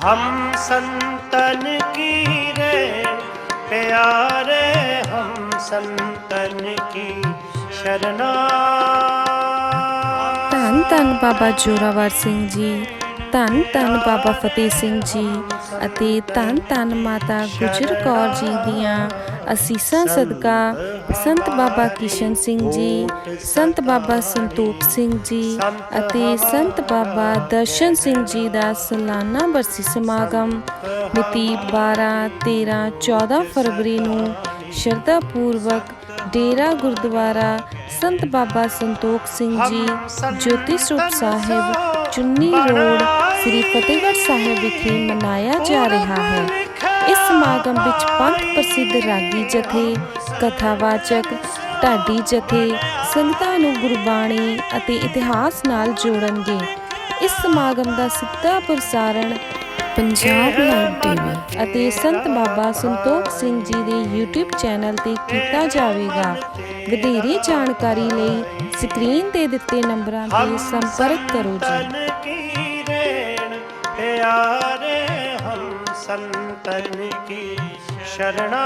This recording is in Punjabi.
हम संतन की रे प्यारे हम संतन की शरणा ਧੰਨ ਧੰਨ ਬਾਬਾ ਜੋਰਾਵਰ ਸਿੰਘ ਜੀ ਧੰਨ ਧੰਨ ਬਾਬਾ ਫਤਿਹ ਸਿੰਘ ਜੀ ਅਤੇ ਧੰਨ ਧੰਨ ਮਾਤਾ ਗੁਜਰ ਕੌਰ ਜੀ ਦੀਆਂ ਅਸੀਸਾਂ ਸਦਕਾ ਸੰਤ ਬਾਬਾ ਕਿਸ਼ਨ ਸਿੰਘ ਜੀ, ਸੰਤ ਬਾਬਾ ਸੰਤੋਖ ਸਿੰਘ ਜੀ ਅਤੇ ਸੰਤ ਬਾਬਾ ਦਰਸ਼ਨ ਸਿੰਘ ਜੀ ਦਾ ਸਾਲਾਨਾ ਬਰਸੀ ਸਮਾਗਮ ਮਿਤੀ 12 13 14 ਫਰਵਰੀ ਨੂੰ ਸ਼ਰਧਾ ਪੂਰਵਕ ਡੇਰਾ ਗੁਰਦੁਆਰਾ ਸੰਤ ਬਾਬਾ ਸੰਤੋਖ ਸਿੰਘ ਜੀ, ਜੋਤੀ ਸਰੂਪ ਸਾਹਿਬ ਚੁੰਨੀ ਰੋਡ ਸ੍ਰੀ ਫਤਿਹਗੜ੍ਹ ਸਾਹਿਬ ਵਿਖੇ ਮਨਾਇਆ ਜਾ ਰਿਹਾ ਹੈ। ਇਸ ਸਮਾਗਮ ਵਿੱਚ ਪੰਥ ਪ੍ਰਸਿੱਧ ਰਾਗੀ ਜਥੇ, ਕਥਾਵਾਚਕ, ਢਾਡੀ ਜਥੇ, ਸੰਗਤਾਂ ਨੂੰ ਗੁਰਬਾਣੀ ਅਤੇ ਇਤਿਹਾਸ ਨਾਲ ਜੋੜਨਗੇ। ਇਸ ਸਮਾਗਮ ਦਾ ਸਿੱਧਾ ਪ੍ਰਸਾਰਣ ਪੰਜਾਬ ਲਾਈਵ ਟੀਵੀ। ਅਤੇ ਸੰਤ ਬਾਬਾ ਸੰਤੋਖ ਸਿੰਘ ਜੀ ਦੇ YouTube ਚੈਨਲ ਤੇ ਕੀਤਾ ਜਾਵੇਗਾ। ਵਧੇਰੇ ਜਾਣਕਾਰੀ ਲਈ ਸਕਰੀਨ ਤੇ ਦਿੱਤੇ ਨੰਬਰਾਂ ਤੇ ਸੰਪਰਕ ਕਰੋ ਜੀ। ਸੰਤਨ ਕੀ ਸ਼ਰਣਾ।